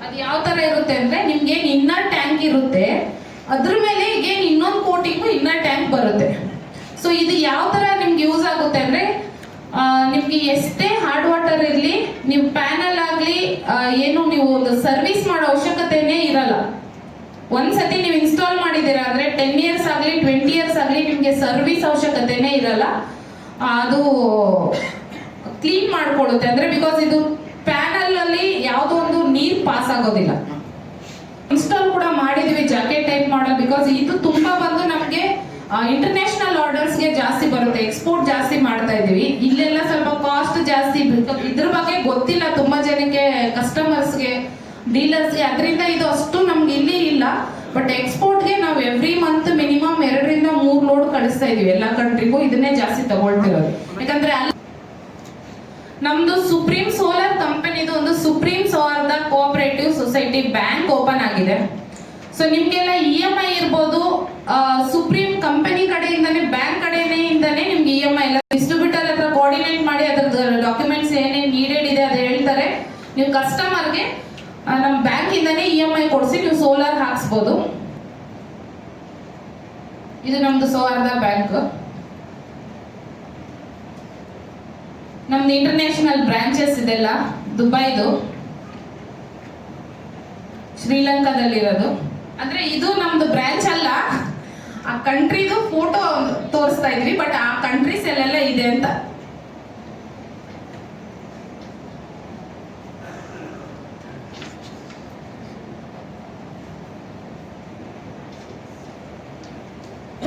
ಅದು ಯಾವ ತರ ಇರುತ್ತೆ ಅಂದ್ರೆ ನಿಮ್ಗೆ ಇನ್ನರ್ ಟ್ಯಾಂಕ್ ಇರುತ್ತೆ, ಅದ್ರ ಮೇಲೆ ಏನ್ ಇನ್ನೊಂದು ಕೋಟಿಂಗು ಇನ್ನರ್ ಟ್ಯಾಂಕ್ ಬರುತ್ತೆ. ಸೊ ಇದು ಯಾವ ತರ ನಿಮ್ಗೆ ಯೂಸ್ ಆಗುತ್ತೆ ಅಂದ್ರೆ ನಿಮ್ಗೆ ಎಷ್ಟೇ ಹಾರ್ಡ್ ವಾಟರ್ ಇರ್ಲಿ ನಿಮ್ ಪ್ಯಾನಲ್ ಆಗ್ಲಿ ಏನು ನೀವು ಒಂದು ಸರ್ವಿಸ್ ಮಾಡೋ ಅವಶ್ಯಕತೆನೇ ಇರಲ್ಲ. ಒಂದ್ಸತಿ ನೀವು ಇನ್ಸ್ಟಾಲ್ ಮಾಡಿದ್ದೀರಾ ಅಂದ್ರೆ ಟೆನ್ ಇಯರ್ಸ್ ಆಗಲಿ ಟ್ವೆಂಟಿ ಇಯರ್ಸ್ ಆಗಲಿ ನಿಮಗೆ ಸರ್ವಿಸ್ ಅವಶ್ಯಕತೆನೇ ಇರಲ್ಲ. ಅದು ಕ್ಲೀನ್ ಮಾಡ್ಕೊಳ್ಳುತ್ತೆ ಅಂದ್ರೆ ಬಿಕಾಸ್ ಇದು ಪ್ಯಾನಲ್ ಅಲ್ಲಿ ಯಾವುದೋ ನೀರ್ ಪಾಸ್ ಆಗೋದಿಲ್ಲ ಇನ್ಸ್ಟಾಲ್ ಕೂಡ ಮಾಡಿದೀವಿ, ಜಾಕೆಟ್ ಟೈಪ್ ಮಾಡಲ್ ಬಿಕಾಸ್ ಇದು ತುಂಬಾ ಬಂದು ನಮಗೆ ಇಂಟರ್ನ್ಯಾಷನಲ್ ಆರ್ಡರ್ಸ್ಗೆ ಜಾಸ್ತಿ ಬರುತ್ತೆ ಎಕ್ಸ್ಪೋರ್ಟ್ ಜಾಸ್ತಿ ಮಾಡ್ತಾ ಇದೀವಿ ಇಲ್ಲೆಲ್ಲ ಸ್ವಲ್ಪ ಕಾಸ್ಟ್ ಜಾಸ್ತಿ ಇದ್ರ ಬಗ್ಗೆ ಗೊತ್ತಿಲ್ಲ ತುಂಬಾ ಜನಕ್ಕೆ ಕಸ್ಟಮರ್ಸ್ಗೆ ಡೀಲರ್ಸ್ಗೆ ಅದರಿಂದ ಇದು ಅಷ್ಟು ನಮ್ಗೆ ಇಲ್ಲಿ ಇಲ್ಲ. ಬಟ್ ಎಕ್ಸ್ಪೋರ್ಟ್ಗೆ ನಾವು ಎವ್ರಿ ಮಂತ್ ಮಿನಿಮಮ್ ಎರಡರಿಂದ ಮೂರ್ ಲೋಡ್ ಕಳಿಸ್ತಾ ಇದೀವಿ ಎಲ್ಲ ಕಂಟ್ರಿಗೂ ಇದನ್ನೇ ಜಾಸ್ತಿ ತಗೊಳ್ತಿರೋದು. ಯಾಕಂದ್ರೆ ನಮ್ದು ಸುಪ್ರೀಂ ಸೋಲಾರ್ ಕಂಪನಿದು ಒಂದು ಸುಪ್ರೀಂ ಸೋಲಾರ್ದ ಕೋಆಪರೇಟಿವ್ ಸೊಸೈಟಿ ಬ್ಯಾಂಕ್ ಓಪನ್ ಆಗಿದೆ. ಸೊ ನಿಮ್ಗೆಲ್ಲ ಇ ಎಂ ಐ ಇರ್ಬೋದು ಸುಪ್ರೀಂ ಕಂಪನಿ ಕಡೆಯಿಂದಾನೆ, ಬ್ಯಾಂಕ್ ಕಡೆಯಿಂದಾನೆ ನಿಮ್ಗೆ ಇ ಎಂ ಐ ಎಲ್ಲ ಡಿಸ್ಟ್ರಿಬ್ಯೂಟರ್ ಹತ್ರ ಕೋಆರ್ಡಿನೇಟ್ ಮಾಡಿ ಅದ್ರ ಡಾಕ್ಯುಮೆಂಟ್ಸ್ ಏನೇನು ನೀಡೆಡ್ ಇದೆ ಅದು ಹೇಳ್ತಾರೆ. ನೀವು ಕಸ್ಟಮರ್ಗೆ ನಮ್ಮ ಬ್ಯಾಂಕ್ ಇ ಎಂ ಐ ಕೊಡಿಸಿ ನೀವು ಸೋಲಾರ್ ಹಾಕ್ಸ್ಬೋದು. ಇದು ನಮ್ದು ಸೋಲಾರ್ದ ಬ್ಯಾಂಕ್. ನಮ್ದು ಇಂಟರ್ನ್ಯಾಷನಲ್ ಬ್ರಾಂಚಸ್ ಇದೆಲ್ಲ, ದುಬೈದು. ಶ್ರೀಲಂಕಾದಲ್ಲಿರೋದು. ಅಂದ್ರೆ ಇದು ನಮ್ದು ಬ್ರಾಂಚ್ ಅಲ್ಲ. ಆ ಕಂಟ್ರಿದು ಫೋಟೋ ತೋರಿಸ್ತಾ ಇದ್ವಿ ಬಟ್ ಆ ಕಂಟ್ರೀಸ್ ಎಲ್ಲೆಲ್ಲ ಇದೆ ಅಂತ.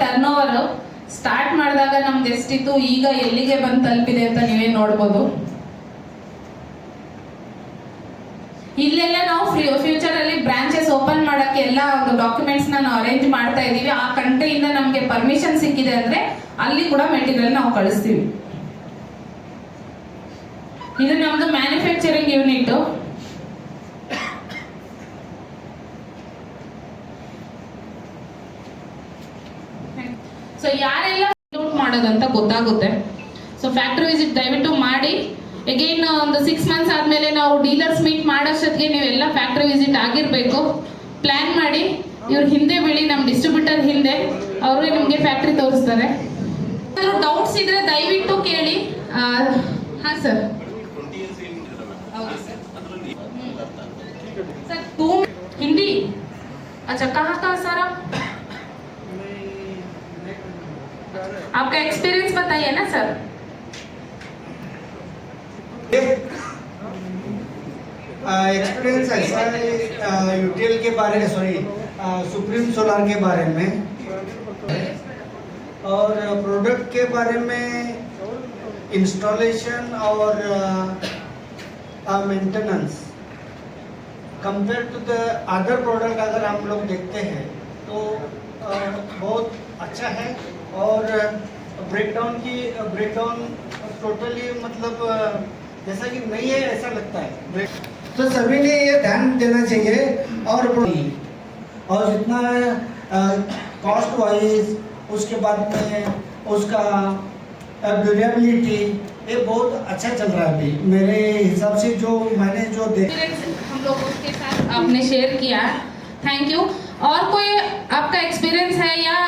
ಟರ್ನ್ ಓವರ್ ಸ್ಟಾರ್ಟ್ ಮಾಡಿದ ಮಾಡಿದಾಗ ನಮ್ದು ಎಷ್ಟಿತ್ತು, ಈಗ ಎಲ್ಲಿಗೆ ಬಂದು ತಲುಪಿದೆ ಅಂತ ನೀವೇ ನೋಡ್ಬೋದು. ಇಲ್ಲೆಲ್ಲ ನಾವು ಫ್ಯೂಚರ್ ಅಲ್ಲಿ ಬ್ರಾಂಚಸ್ ಓಪನ್ ಮಾಡಕ್ಕೆ ಎಲ್ಲ ಒಂದು ಡಾಕ್ಯುಮೆಂಟ್ಸ್ ನಾವು ಅರೇಂಜ್ ಮಾಡ್ತಾ ಇದೀವಿ ಆ ಕಂಟ್ರಿಯಿಂದ ನಮಗೆ ಪರ್ಮಿಷನ್ ಸಿಕ್ಕಿದೆ ಅಂದ್ರೆ ಅಲ್ಲಿ ಕೂಡ ಮೆಟೀರಿಯಲ್ ನಾವು ಕಳಿಸ್ತೀವಿ. ಇದು ನಮ್ದು ಮ್ಯಾನುಫ್ಯಾಕ್ಚರಿಂಗ್ ಯೂನಿಟ್ ಸೊ ಯಾರೆಲ್ಲ ಮಾಡೋದಂತ ಗೊತ್ತಾಗುತ್ತೆ. ಸೊ ಫ್ಯಾಕ್ಟ್ರಿ ವಿಸಿಟ್ ದಯವಿಟ್ಟು ಮಾಡಿ. ಅಗೇನ್ ಒಂದು ಸಿಕ್ಸ್ ಮಂತ್ಸ್ ಆದ್ಮೇಲೆ ನಾವು ಡೀಲರ್ಸ್ ಮೀಟ್ ಮಾಡೋಷ್ಟೊತ್ತಿಗೆ ನೀವೆಲ್ಲ ಫ್ಯಾಕ್ಟ್ರಿ ವಿಸಿಟ್ ಆಗಿರ್ಬೇಕು ಪ್ಲಾನ್ ಮಾಡಿ ಇವ್ರ ಹಿಂದೆ ಬೀಳಿ ನಮ್ಮ ಡಿಸ್ಟ್ರಿಬ್ಯೂಟರ್ ಹಿಂದೆ ಅವರು ನಿಮಗೆ ಫ್ಯಾಕ್ಟ್ರಿ ತೋರಿಸ್ತಾರೆ ಡೌಟ್ಸ್ ಇದ್ರೆ ದಯವಿಟ್ಟು ಕೇಳಿ ಹಾಂ ಸರ್ सर तू हिंदी अच्छा कहाँ कहाँ सर आप आपका एक्सपीरियंस बताइए ना सर एक्सपीरियंस ऐसा है यूटीएल के बारे में सॉरी सुप्रीम सोलार के बारे में। और प्रोडक्ट के बारे में इंस्टॉलेशन और maintenance compare to the other product अगर हम लोग देखते हैं तो अ, बहुत अच्छा है। और ब्रेकडाउन की ब्रेकडाउन टोटली मतलब जैसा कि नहीं है, ऐसा लगता है। तो सभी ने ये ध्यान देना चाहिए और और जितना कॉस्ट वाइज उसके बाद में उसका ड्यूरेबिलिटी ये बहुत अच्छा चल रहा है अभी। मेरे हिसाब से जो मैंने जो देखा हम लोग उसके साथ आपने शेयर किया। थैंक यू और कोई आपका एक्सपीरियंस है या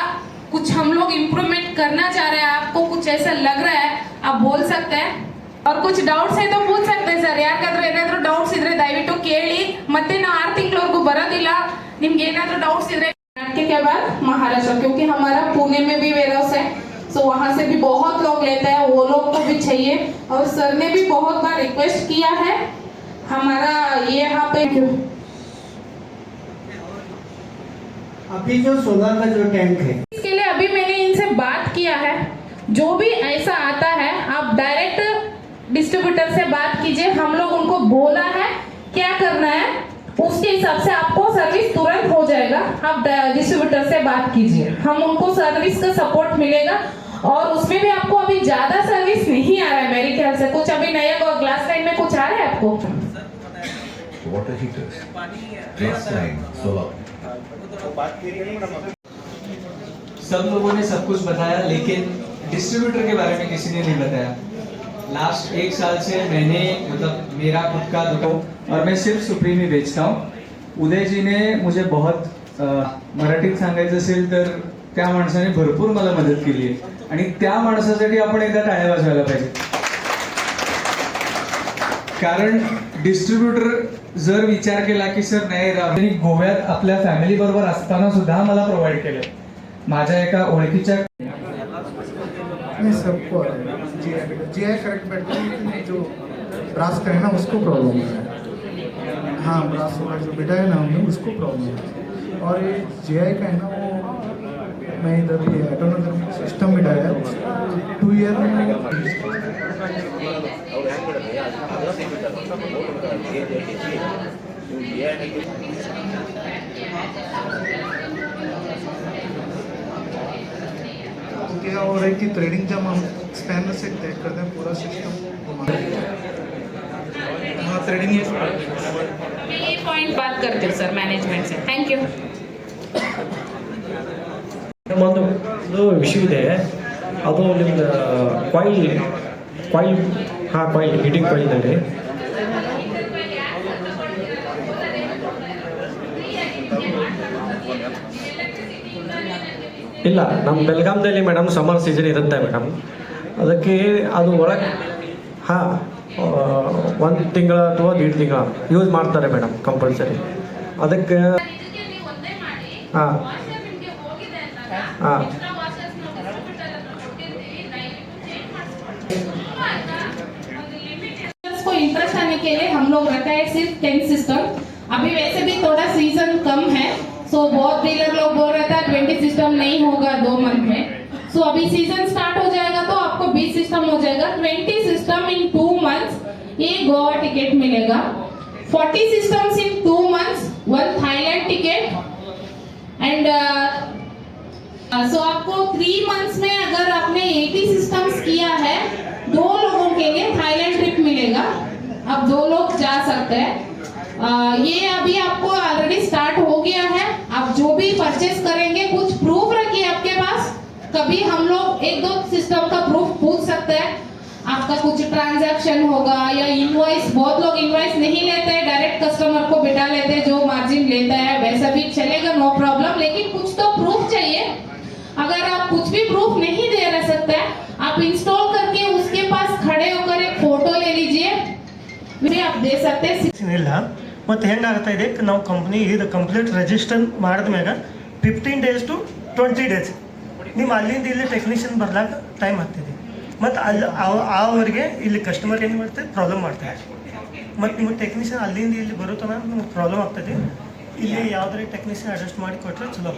कुछ हम लोग इम्प्रूवमेंट करना चाह रहे हैं? आपको कुछ ऐसा लग रहा है? आप बोल सकते हैं? और कुछ ಡೌಟ್ಸ್ है तो पूछ सकते हैं ಸರ್ ಯಾರಿಗಾದ್ರೂ ಏನಾದ್ರೂ ಡೌಟ್ಸ್ ಇದ್ರೆ ದಯವಿಟ್ಟು ಕೇಳಿ ಮತ್ತೆ ನಾವು ಆರು ತಿಂಗಳವರೆಗೂ ಬರೋದಿಲ್ಲ ನಿಮ್ಗೆ ಏನಾದ್ರೂ ಡೌಟ್ಸ್ ಇದ್ರೆ नाटके के बाद महाराष्ट्र क्योंकि हमारा पुणे में भी वेयर हाउस है सो वहाँ से भी बहुत लोग लेते हैं वो लोग को भी चाहिए और सर ने भी बहुत बार रिक्वेस्ट किया है हमारा ये यहाँ पे अभी जो सोलर का जो टैंक है इसके लिए अभी मैंने इनसे बात किया है जो भी ऐसा आता है आप डायरेक्ट डिस्ट्रीब्यूटर से बात कीजिए। हम लोग उनको बोला है क्या करना है उसके हिसाब से आपको सर्विस तुरंत हो जाएगा। आप डिस्ट्रीब्यूटर से बात कीजिए। हम उनको सर्विस का सपोर्ट मिलेगा और उसमें भी आपको अभी ज़्यादा सर्विस नहीं आ रहा है मेरे ख्याल से। कुछ अभी नया ग्लास लाइन में कुछ आ रहा है आपको? Line, solar. सब लोगों ने सब कुछ बताया लेकिन डिस्ट्रीब्यूटर के बारे में किसी ने नहीं बताया। लास्ट एक साल से मैंने मतलब मेरा खुद का दुकान और मैं सिर्फ सुप्रीम ही बेचता हूँ। उदयजीने मुझे बहुत मराठीत सांगायचं असेल तर त्या माणसाने भरपूर मला मदत केली आहे. आणि त्या माणसासाठी आपण एकदा टाळ्या वाजवायला पाहिजे. कारण डिस्ट्रीब्युटर जर विचार केला की सर नाही राव त्यांनी गोव्यात आपल्या फॅमिली बरोबर असताना सुद्धा मला प्रोव्हाइड केलं. माझ्या एका ओळखीच्या जी आई जी करेक्ट बैठता है जो ब्रास का है ना, उसको प्रॉब्लम है। हाँ ब्रास वाला जो बेटा है ना हमने उसको प्रॉब्लम है। और ये जी आई का है ना, वो मैं इधर ये ऑटोनोमस सिस्टम डाला है। टू ईयर रहा है थ्रेडिंग जब हम स्पैनर से टैग करते हैं पूरा सिस्टम हाँ थ्रेडिंग ये मैं ये पॉइंट बात करते हैं सर मैनेजमेंट से थैंक यू ಒಂದು ಇದು ಇಶ್ಯೂ ಇದೆ ಅದು ನಿಮ್ದು ಕಾಯಿಲ್ ಕಾಯಿಲ್ ಹಾಂ ಕಾಯಿಲ್ ಹೀಟಿಂಗ್ ಕಾಯಿಲ್ನಲ್ಲಿ ಇಲ್ಲ ನಮ್ಮ ಬೆಲ್ಗಾಮ್ದಲ್ಲಿ ಮೇಡಮ್ ಸಮ್ಮರ್ ಸೀಸನ್ ಇರುತ್ತೆ ಮೇಡಮ್ ಅದಕ್ಕೆ ಅದು ಒಳಗೆ ಹಾಂ ಒಂದು ತಿಂಗಳ ಅಥವಾ ದೀಡ್ ತಿಂಗಳ ಯೂಸ್ ಮಾಡ್ತಾರೆ ಮೇಡಮ್ ಕಂಪಲ್ಸರಿ ಅದಕ್ಕೆ ಹಾಂ ಹಾಂ को इंटरेस्ट आने के लिए हम लोग रखा है सिर्फ टेन सिस्टम अभी वैसे भी थोड़ा सीजन कम है सो बहुत डीलर लोग बोल रहे थे ट्वेंटी सिस्टम नहीं होगा दो मंथ में सो so, अभी सीज़न स्टार्ट हो जाएगा तो आपको 20 सिस्टम हो जाएगा. 20 सिस्टम इन टू मंथ्स ये गोवा टिकट मिलेगा. 40 systems in two months one Thailand ticket and so आपको थ्री मंथ्स में अगर आपने 80 सिस्टम्स किया है दो लोगों के लिए थाईलैंड ट्रिप मिलेगा. अब दो लोग जा सकते हैं. अ, ये अभी आपको ऑलरेडी स्टार्ट हो गया है. आप जो भी परचेस करेंगे कुछ प्रूफ रखिए आपके पास कभी हम लोग एक दो सिस्टम का प्रूफ पूछ सकते हैं आपका कुछ ट्रांजैक्शन होगा या इनवॉइस बहुत लोग इनवॉइस नहीं लेते हैं डायरेक्ट कस्टमर को बिठा लेते हैं जो मार्जिन लेता है वैसा भी चलेगा नो प्रॉब्लम लेकिन कुछ तो प्रूफ चाहिए अगर आप कुछ भी प्रूफ नहीं दे रह सकते आप इंस्टॉल करके उसके पास खड़े होकर एक फोटो ले लीजिए भी आप दे सकते हैं ಇಲ್ಲ ಮತ್ತು ಹೆಂಗಾಗ್ತಾ ಇದೆ ನಾವು ಕಂಪ್ನಿ ಇದು complete register ಮಾಡಿದ್ಮ್ಯಾಗ fifteen days to twenty days ನಿಮ್ಮ ಅಲ್ಲಿಂದ ಇಲ್ಲಿ ಟೆಕ್ನಿಷಿಯನ್ ಬರ್ಲಾಕ ಟೈಮ್ ಆಗ್ತದೆ ಮತ್ತು ಅಲ್ಲಿ ಅವರಿಗೆ ಇಲ್ಲಿ ಕಸ್ಟಮರ್ ಏನು ಮಾಡ್ತಾರೆ ಪ್ರಾಬ್ಲಮ್ ಮಾಡ್ತಾರೆ ಮತ್ತು ನಿಮ್ಮ ಟೆಕ್ನಿಷಿಯನ್ ಅಲ್ಲಿಂದ ಇಲ್ಲಿ ಬರುತ್ತನ ನಿಮ್ಗೆ ಪ್ರಾಬ್ಲಮ್ ಆಗ್ತದೆ. ಇಲ್ಲಿ ಯಾವುದೇ ಟೆಕ್ನಿಷಿಯನ್ ಅಡ್ಜಸ್ಟ್ ಮಾಡಿ ಕೊಟ್ಟರೆ ಚಲೋ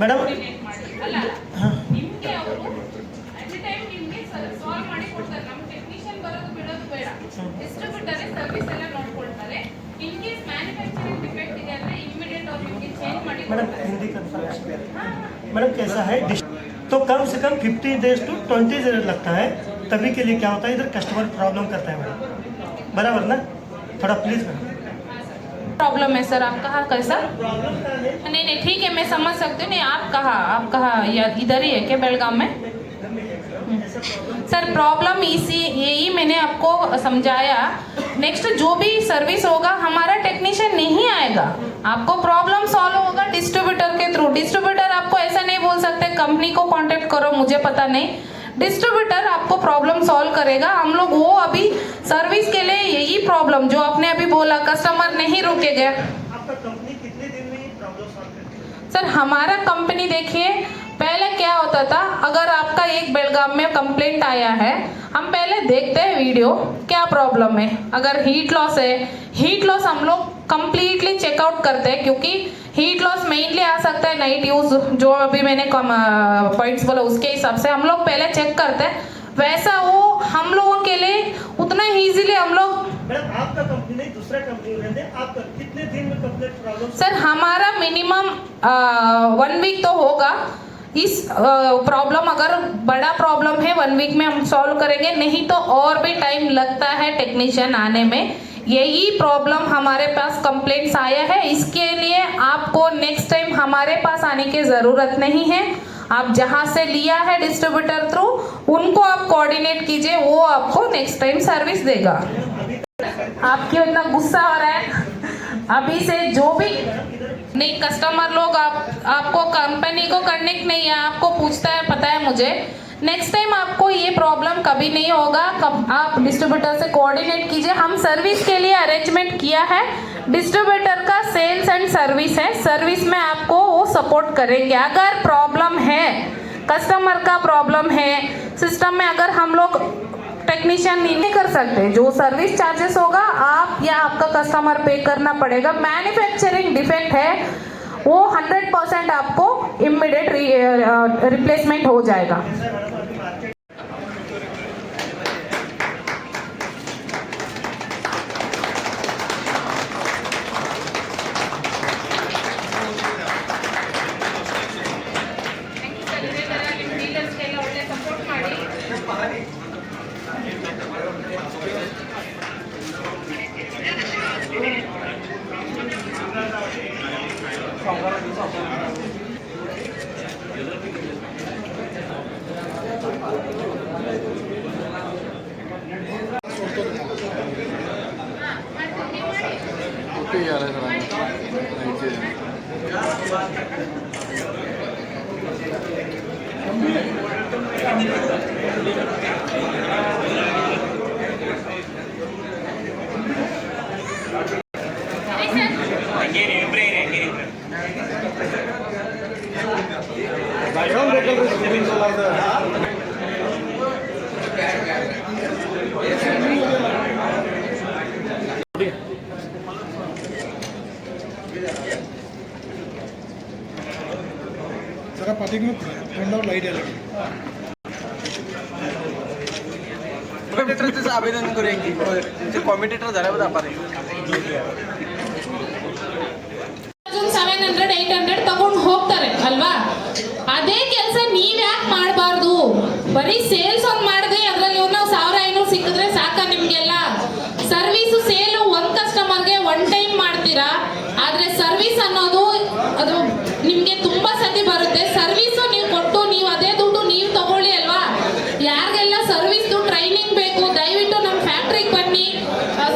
ಮೇಡಮ್ ಅದೇ मैडम, हिंदी कन्फर्मेशन मैडम, कैसा है तो कम से कम fifty days to twenty days लगता है। तभी के लिए क्या होता है, इधर कस्टमर प्रॉब्लम करता है मैडम। बराबर ना? थोड़ा प्लीज़ मैडम। प्रॉब्लम है सर, आप कहा, कैसा? नहीं नहीं, ठीक है, मैं समझ सकती हूँ। नहीं, आप कहा आप कहा, या इधर ही है क्या बेलगाम में? हम्म। सर प्रॉब्लम इसी, यही मैंने आपको समझाया। नेक्स्ट जो भी सर्विस होगा, हमारा टेक्नीशियन नहीं आएगा। आपको प्रॉब्लम सॉल्व होगा डिस्ट्रीब्यूटर के थ्रू डिस्ट्रीब्यूटर आपको ऐसा नहीं बोल सकते कंपनी को कांटेक्ट करो मुझे पता नहीं. डिस्ट्रीब्यूटर आपको प्रॉब्लम सॉल्व करेगा. हम लोग वो अभी सर्विस के लिए यही प्रॉब्लम जो आपने अभी बोला कस्टमर नहीं रुकेगा. आपका कंपनी कितने दिन में प्रॉब्लम सॉल्व करती है? सर हमारा कंपनी देखिए पहले क्या होता था अगर आपका एक बेलगाम में कंप्लेंट आया है हम पहले देखते हैं वीडियो क्या प्रॉब्लम है. अगर हीट लॉस है हीट लॉस हम लोग कंप्लीटली चेकआउट करते हैं क्योंकि हीट लॉस मेनली आ सकता है नाइट यूज़ जो अभी मैंने पॉइंट्स बोला उसके हिसाब से हम लोग पहले चेक करते हैं। वैसा वो हम लोगों के लिए उतना इजीली हम लोग आपका कंपनी नहीं दूसरा कंपनी रहते आपका कितने दिन में कंप्लीट प्रॉब्लम सर हमारा मिनिमम वन वीक तो होगा। इस प्रॉब्लम अगर बड़ा प्रॉब्लम है वन वीक में हम सॉल्व करेंगे नहीं तो और भी टाइम लगता है टेक्नीशियन आने में। यही प्रॉब्लम हमारे पास कंप्लेंट्स आया है। इसके लिए आपको नेक्स्ट टाइम हमारे पास आने की ज़रूरत नहीं है। आप जहाँ से लिया है डिस्ट्रीब्यूटर थ्रू उनको आप कोऑर्डिनेट कीजिए, वो आपको नेक्स्ट टाइम सर्विस देगा। आपकी इतना गुस्सा हो रहा है। अभी से जो भी नहीं कस्टमर लोग आप, आपको कंपनी को कनेक्ट नहीं है, आपको पूछता है, पता है मुझे। नेक्स्ट टाइम आपको ये प्रॉब्लम कभी नहीं होगा, कब आप डिस्ट्रीब्यूटर से कोऑर्डिनेट कीजिए। हम सर्विस के लिए अरेंजमेंट किया है। डिस्ट्रीब्यूटर का सेल्स एंड सर्विस है। सर्विस में आपको वो सपोर्ट करेंगे। अगर प्रॉब्लम है कस्टमर का प्रॉब्लम है सिस्टम में अगर हम लोग टेक्नीशियन नहीं कर सकते। जो सर्विस चार्जेस होगा, आप या आपका कस्टमर पे करना पड़ेगा। मैन्युफैक्चरिंग डिफेक्ट है, वो 100 परसेंट आपको इमिडिएट रिप्लेसमेंट हो जाएगा। जरा पार्टी में ठंड और लाइट है कॉमेडिटर आवेदन करेंगे कॉमेडिटर झाल्यावर आपण ಸೆವೆನ್ ಹಂಡ್ರೆಡ್ ಏಟ್ ಹಂಡ್ರೆಡ್ ತಗೊಂಡು ಹೋಗ್ತಾರೆ, ಅಲ್ವಾ? ಅದೇ ಕೆಲಸ ನೀವ್ ಯಾಕೆ ಮಾಡಬಾರ್ದು? ಬರೀ ಸೇಲ್ಸ್ ಒಂದ್ ಮಾಡಿದ್ರೆ ಅದ್ರಲ್ಲಿ ಒಂದು ಸಾವಿರ, ಐನೂರು ಸಿಕ್ಕಿದ್ರೆ ಸಾಕ ನಿಮ್ಗೆಲ್ಲ? ಸರ್ವಿಸ್ ಸೇಲ್ ಒಂದ್ ಕಸ್ಟಮರ್ಗೆ ಒನ್ ಟೈಮ್ ಮಾಡ್ತೀರಾ? ಆದ್ರೆ ಸರ್ವಿಸ್ ಅನ್ನೋದು, ಅದು ನಿಮ್ಗೆ ತುಂಬಾ ಸತಿ ಬರುತ್ತೆ. ಸರ್ವಿಸ್ ನೀವು ಕೊಟ್ಟು, ನೀವು ಅದೇ ದುಡ್ಡು ನೀವು ತಗೊಳ್ಳಿ, ಅಲ್ವಾ? ಯಾರಿಗೆಲ್ಲ ಸರ್ವಿಸ್ ಟ್ರೈನಿಂಗ್ ಬೇಕು, ದಯವಿಟ್ಟು ನಮ್ಮ ಫ್ಯಾಕ್ಟ್ರಿಗೆ ಬನ್ನಿ.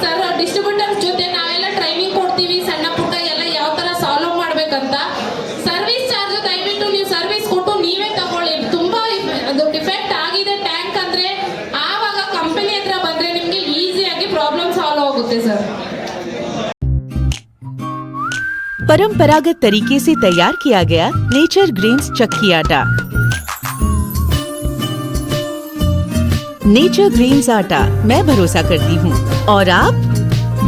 ಸರ್ ಡಿಸ್ಟ್ರಿಬ್ಯೂಟರ್ परंपरागत तरीके से तैयार किया गया नेचर ग्रेन्स चक्की आटा। नेचर ग्रेन्स आटा, मैं भरोसा करती हूँ। और आप?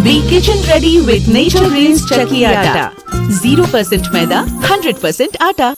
B kitchen ready with nature grains चक्की आटा। ज़ीरो परसेंट मैदा हंड्रेड परसेंट आटा।